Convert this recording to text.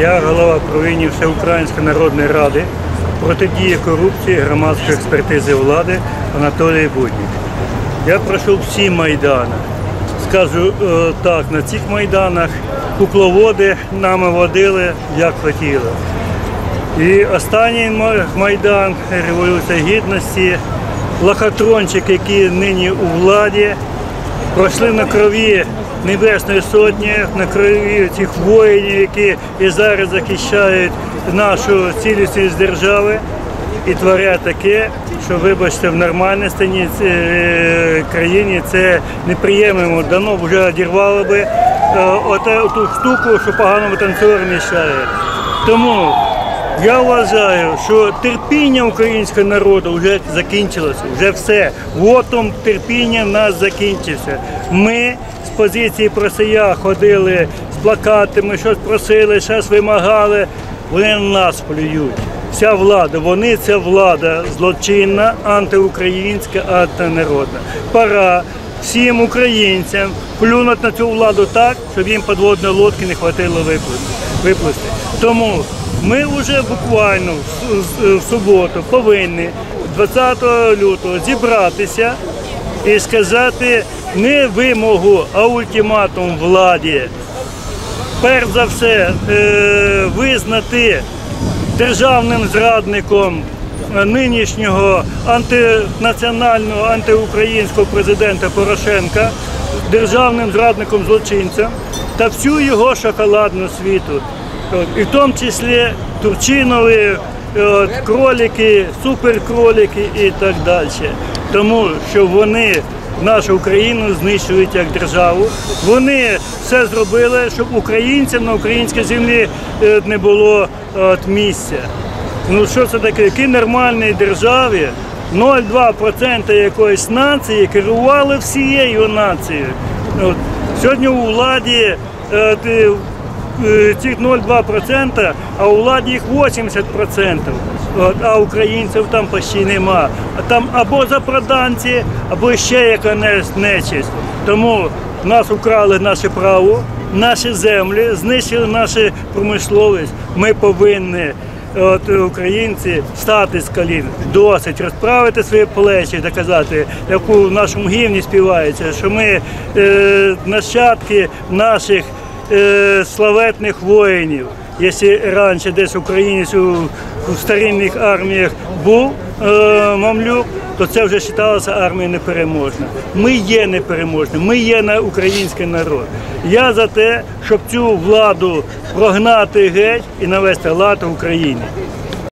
Я голова правління Всеукраїнської народної ради протидії корупції громадської експертизи влади Анатолій Буднік. Я пройшов всі майдани. Скажу е, так, на цих майданах кукловоди нами водили як хотіли. І останній майдан Революція Гідності, лохотрончик, які нині у владі, пройшли на крові Небесної Сотні, на крові цих воїнів, які і зараз захищають нашу цілісність держави і творять таке, що, вибачте, в нормальній стані е, країні це неприємно. Давно вже одірвало би е, оте- ту штуку, що поганому танцору мішає. Тому я вважаю, що терпіння українського народу вже закінчилося, вже все. Вотом терпіння нас закінчився. Ми позиції просія ходили з плакатами, щось просили, щось вимагали. Вони на нас плюють. Вся влада, вони ця влада злочинна, антиукраїнська, антинародна. Пора всім українцям плюнути на цю владу так, щоб їм підводної лодки не хватило виплисти-. Тому ми вже буквально в суботу повинні 20 лютого зібратися і сказати не вимогу, а ультиматум владі. Перш за все, е, визнати державним зрадником е, нинішнього антинаціонального, антиукраїнського президента Порошенка, державним зрадником злочинцем та всю його шоколадну світу. І в тому числі Турчинові, от, кролики, суперкролики і так далі. Тому що вони нашу Україну знищують як державу. Вони все зробили, щоб українцям на українській землі е, не було от, місця. Ну що це таке? Які нормальній державі 0,2% якоїсь нації керували всією нацією. От. Сьогодні у владі е, ти- е, цих 0,2%, а у владі їх 80%. От, а українців там почти нема. Там або запроданці, або ще яка нечисть. Тому нас украли наше право, наші землі, знищили нашу промисловість. Ми повинні. От українці стати з колін, досить розправити свої плечі, доказати, як у нашому гімні співається, що ми е, нащадки наших е, славетних воїнів. Якщо раніше десь українець у, у старинних арміях був е, мамлюк, то це вже вважалося армія непереможна. Ми є непереможні, ми є на український народ. Я за те, щоб цю владу прогнати геть і навести лад в Україні.